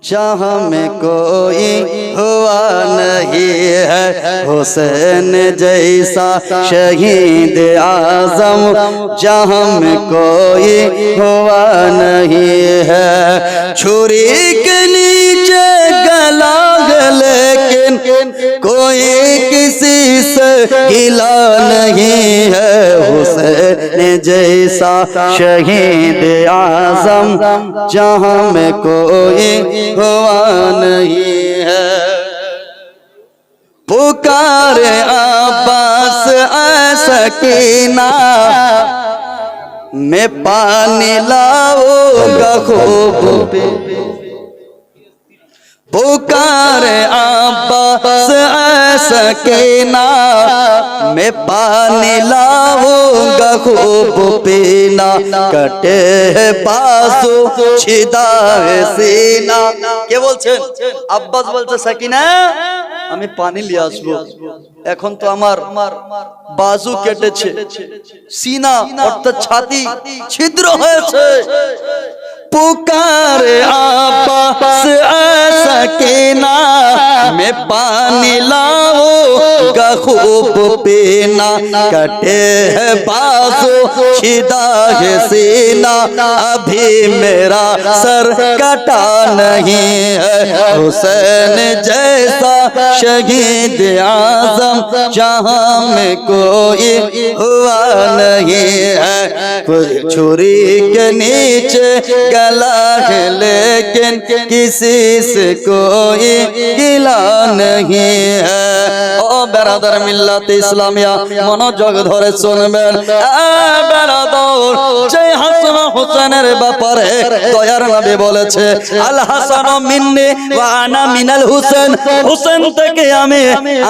جہاں میں کوئی ہوا نہیں ہے، حسین جیسا شہید آزم جہاں میں کوئی ہوا نہیں ہے۔ چھری کے نیچے گلا لیکن کوئی کسی سے ہلا نہیں ہے۔ حسین جیسا شہید آزم جہاں میں کوئی ہوا نہیں ہے۔ پکار آباس اے سکینہ میں پانی لاؤ گا خوب۔ پکار عباس अब्बास सकीना मैं पानी लाऊंगा खूब पीना कटे है बासु छिदा है सीना কে বলছেন আব্বাস বলছে সাকিনা আমি পানি নিয়ে আসবো এখন তো আমার বাজু কেটেছে সিনা অর্থাৎ ছাতি ছিদ্র হয়েছে پکار آپاس سکینا میں پانی لاؤ، گا خوب پینا، کٹے ہے بازو شدہ ہے سینا، ابھی میرا سر کٹا نہیں ہے۔ حسین جیسا شہید اعظم، جہاں میں کوئی ہوا نہیں ہے۔ छुरी के नीचे गला है लेकिन किसी से कोई गिला नहीं है ও বেরাদার মিল্লাত ইসলামিয়া মনোযোগ ধরে শুনবেন বেরাদর যে হাসান হোসেনের ব্যাপারে দয়ার নবী বলেছে আল হাসান মিন্নি ওয়া আনা মিনাল হুসেন হুসেন থেকে আমি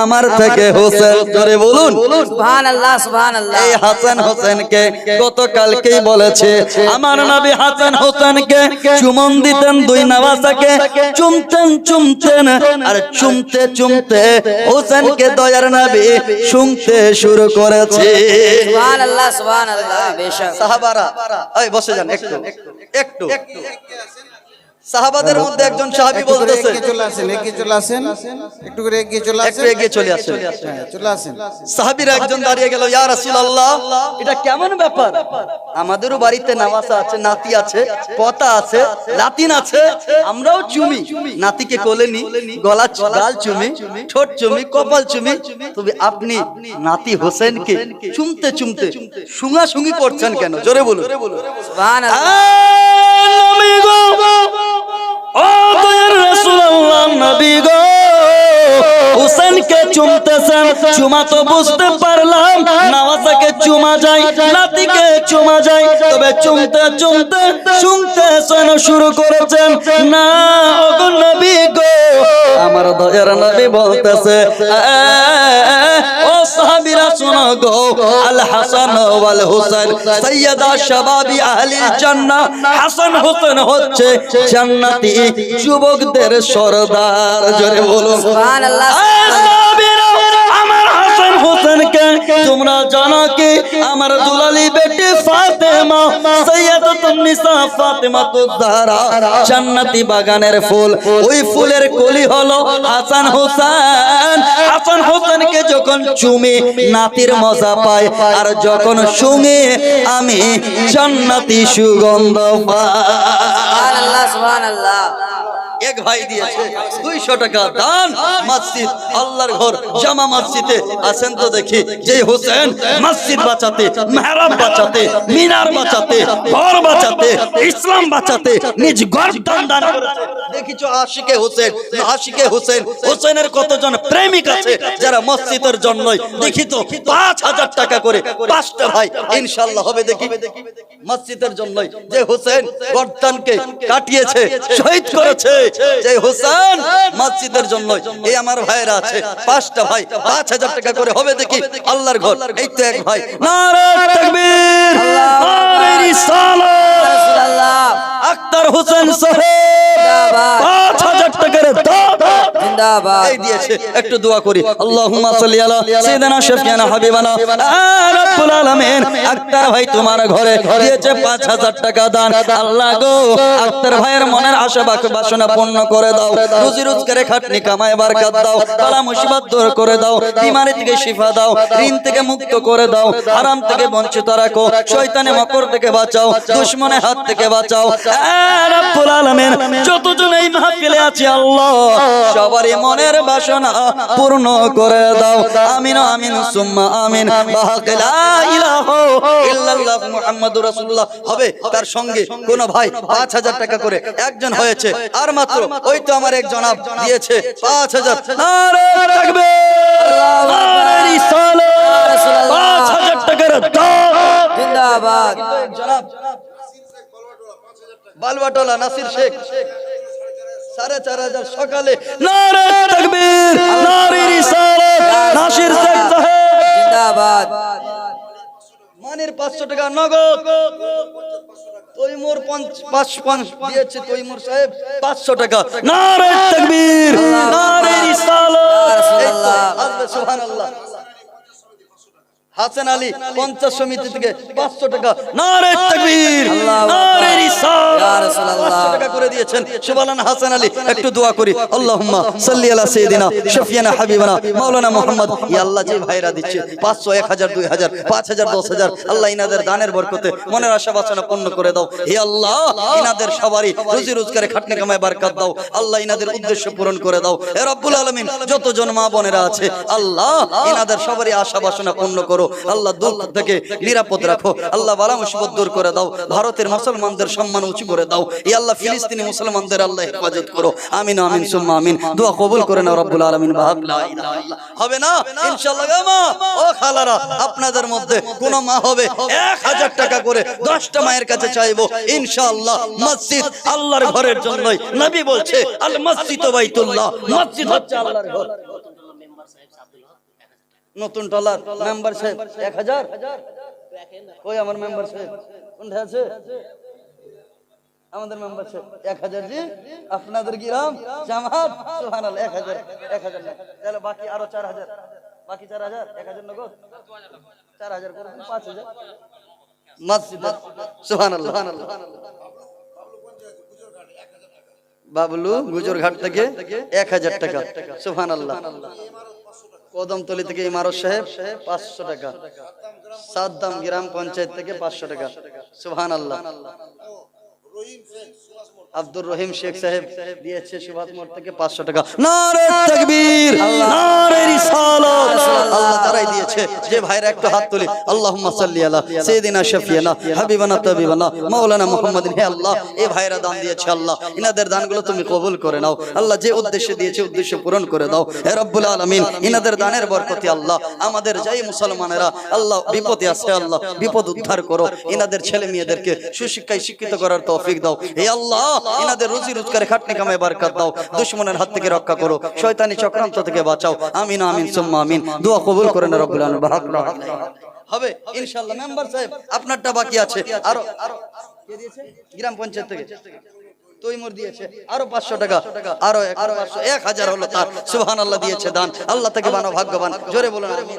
আমার থেকে হোসেন জোরে বলুন সুবহান আল্লাহ সুবহান আল্লাহ এই হাসান হোসেনকে গতকালকেই বলেছে আমার নবী হাসান হোসেনকে চুমন দিতেন দুই নওয়াজাকে চুমতেন চুমতেন আর চুমতে চুমতে হোসেনকে দয়ার নবী শুনতে শুরু করেছে। সুবহানাল্লাহ সুবহানাল্লাহ সুবহান বেশক। সাহাবারা এই বসে যান একটু একটু। সাহাবাদের মধ্যে একজন সাহাবী একটু করে বলতেছে এগিয়ে চলে আসেন এগিয়ে চলে আসেন একটু করে এগিয়ে চলে একটু আসেন। এগিয়ে চলে আসেন। হ্যাঁ, চলে আসেন। সাহাবীরা একজন দাঁড়িয়ে গেল ইয়া রাসূলুল্লাহ এটা কেমন ব্যাপার? আমাদেরও বাড়িতে নামাসা আছে নাতি আছে পতা আছে লাতিন আছে আমরাও চুমি নাতিকে কোলে নি গলা গাল চুমি ঠোঁট চুমি কপাল চুমি তবে আপনি নাতি হোসেনকে চুমতে চুমতে সুঙা সুঙি করছেন কেন? জোরে বলুন। সুবহান চুমতেছেন চুমা তো বুঝতে পারলাম নামাজাকে চুমা যায় চুমা যায় তবে চুমতে চুমতে শুনতে শোনো শুরু করেছেন না ওগো নবী গো আমার দয়ার নবী বলতেছে ও সাহাবীরা শোনো গো আল হাসান ওয়াল হুসাইন সাইয়্যিদা শাবাবি আহলিল জান্নাহ হাসান হোসেন হচ্ছে জান্নাতি যুবকদের সরদার। জোরে বলুন। হোসেনকে তোমরা জানো কি আমার দুলালি বেটি ফাতেমা সৈয়দাতুন নিসা ফাতেমা তো জাহরা জান্নাতি বাগানের ফুল। ওই ফুলের কলি হলো হাসান হোসেন। হাসান হোসেনকে যখন চুমি, নাতির মজা পায়। আর যখন শুঙে, আমি জান্নাতি সুগন্ধ পাই। সুবহান আল্লাহ সুবহান আল্লাহ এক ভাই দিয়েছে, দুইশো টাকা দান মসজিদ, আল্লাহর ঘর, জামা মসজিদে। আসেন তো দেখি, যে হোসেন মসজিদ বাঁচাতে, মেহরাব বাঁচাতে, মিনার বাঁচাতে, ঘর বাঁচাতে, ইসলাম বাঁচাতে, নিজ গর্দান দান করেছে। দেখিছো আশিকে হোসেন আশিকে হোসেন, হোসেনের কতজন প্রেমিক আছে যারা মসজিদের জন্যই, দেখি তো, পাঁচ হাজার টাকা করে পাঁচটা ভাই ইনশাল্লাহ হবে দেখি। মসজিদের জন্যই যে হোসেন গর্দানকে কাটিয়েছে, শহীদ করেছে যে হোসেন মসজিদের জন্য। এই আমার ভাইরা আছে। পাঁচটা ভাই পাঁচ হাজার টাকা করে হবে দেখি আল্লাহর ঘর। এই তো এক ভাই। আক্তার হোসেন সাহেব। এই দিয়েছে একটু দোয়া করি। আল্লাহুম্মা সাল্লি আলা সাইয়্যিদিনা শাফিয়ানা হাবিবানা। রাব্বুল আলামিন আক্তার ভাই তোমার ঘরে দিয়েছে 5000 টাকা দান। আল্লাহ গো আক্তার ভাইয়ের মনের আশা বাসনা পূর্ণ করে দাও। রুজি রোজগারে খাটনি কামায় বরকত দাও। বালা মুসিবত দূর করে দাও। বিমারি থেকে শিফা দাও। ঋণ থেকে মুক্ত করে দাও। হারাম থেকে বঞ্চিত রাখো। শয়তানে মকর থেকে বাঁচাও। দুশমনের হাত থেকে বাঁচাও। রাব্বুল আলামিন যতজন এই মাহফিলে আছে আল্লাহ মনের বাসনা পূর্ণ করে দাও। আমিন আমিন সুম্মা আমিন। বাহাক লা ইলাহা ইল্লাল্লাহ মুহাম্মাদুর রাসূলুল্লাহ। হবে তার সঙ্গে কোন ভাই 5000 টাকা করে একজন হয়েছে। আর মাত্র ওই তো আমার এক জনাব দিয়েছে 5000 নারে তাকবীর নারে রিসালাত 5000 টাকার দান জিন্দাবাদ। জনাব। বালবাটোলা নাসির শেখ। সাড়ে চার হাজার সকালে নারে তাকবীর নারে রিসালাত নাসির শেখ সাহেব জিন্দাবাদ। মানের পাঁচশো টাকা নগদ। তৈমুর পঞ্চ- পাঁচ পাঁচ দিয়েছে তৈমুর সাহেব। পাঁচশো টাকা। নারে তাকবীর নারে রিসালাত। এই সুবহানাল্লাহ। হাসান আলী পঞ্চাশ সমিতি থেকে পাঁচশো টাকা। নারে তাকবীর। দিয়েছেন সুবহানান হাসান আলী, একটু দোয়া করি। আল্লাহুম্মা সাল্লি আলা সাইয়্যিদিনা শাফিয়ানা হাবিবানা মাওলানা মুহাম্মদ। ইয়া আল্লাহ যে ভাইরা দিচ্ছে 500 1000 2000 5000 10000 আল্লাহ ইনাদের দানের বরকতে মনের আশা বাসনা পূর্ণ করে দাও। হে আল্লাহ, ইনাদের সবারই রুজি রোজগারে খাটনি কামায় বরকত দাও। আল্লাহ ইনাদের উদ্দেশ্য পূরণ করে দাও। হে রব্বুল আলামিন, যতজন মা বোনেরা আছে, আল্লাহ ইনাদের সবারই আশা বাসনা পূর্ণ করো। আল্লাহ দুঃখ থেকে নিরাপদ রাখো। আল্লাহ বালা মুসিবত দূর করে দাও। ভারতের মুসলমানদের সম্মান উঁচু করে দাও। ই আল্লাহ ফিলিস্তিনি মুসলমানদের আল্লাহ হেফাজত করো। আমিন আমিন সুম্মা আমিন। দোয়া কবুল করে নাও রব্বুল আলামিন বাহাক লা ইলাহা ইল্লাল্লাহ। হবে না? ইনশাআল্লাহ মা। ও খালারা আপনাদের মধ্যে কোন মা হবে। এক হাজার টাকা করে দশটা মায়ের কাছে চাইব। ইনশাআল্লাহ মসজিদ আল্লাহর ঘরের জন্যই। নবী বলছে আল মসজিদ বাইতুল্লাহ। মসজিদ হচ্ছে আল্লাহর ঘর। নতুন টলার মেম্বার সাহেব এক হাজার? ওই আমার মেম্বার সাহেব কোনটা আছে? আমাদের মেম্বার এক হাজার জি আপনাদের গ্রাম জামাত? সুবহানাল্লাহ এক হাজার এক হাজার তাহলে বাকি আরও চার হাজার। বাকি চার হাজার? এক হাজার নগদ? চার হাজার করে পাঁচ হাজার। মসজিদ। সুবহানাল্লাহ। বাবলু গুজর ঘাট থেকে এক হাজার টাকা। সুবহানাল্লাহ। কদমতলি থেকে ইমারত সাহেব পাঁচশো টাকা। সাদ্দাম গ্রাম পঞ্চায়েত থেকে পাঁচশো টাকা। সুহান আল্লাহ আব্দুর রহিম শেখ সাহেব দিয়েছে সুভাষ মোড় থেকে পাঁচশো টাকা। তাকবীর। আল্লাহ। তারাই যে ভাইরা একটু হাত তুলি। আল্লাহুম্মা সাল্লি আলা সাইয়্যিদিনা শাফিয়ানা, হাবিবানা তাবিবানা, মাওলানা মুহাম্মাদিন। হে আল্লাহ এই ভাইরা দান দিয়েছে আল্লাহ। ইনাদের দানগুলো তুমি কবুল করে নাও। আল্লাহ যে উদ্দেশ্যে দিয়েছে, উদ্দেশ্য পূরণ করে দাও। হে রব্বুল আলামিন, ইনাদের দানের বরকতি আল্লাহ, আমাদের যাই মুসলমানেরা, আল্লাহ, বিপদে আছে আল্লাহ, বিপদ উদ্ধার করো। ইনাদের ছেলে মেয়েদেরকে সুশিক্ষায় শিক্ষিত করার তৌফিক দাও। হে আল্লাহ, ইনাদের রুজি রোজগারে খাটনি কামায় বরকত দাও। দুশমনের হাত থেকে রক্ষা করো। শয়তানি চক্রান্ত থেকে বাঁচাও। আমিন আমিন, সুম্মা, আমিন। দোয়া কবুল করেন রব্বুল আলামিন। বারাক আল্লাহ হবে ইনশাআল্লাহ মেম্বার সাহেব আপনারটা বাকি আছে। আরও আরও। কে দিয়েছে? গ্রাম পঞ্চায়েত থেকে। তৈমুর দিয়েছে। আরও পাঁচশো টাকা। আরও এক- আরও পাঁচশো। এক হাজার হলো তার। সুহান আল্লাহ দিয়েছে দান। আল্লাহ থেকে বানো ভাগ্যবান। জোরে বলুন আমিন।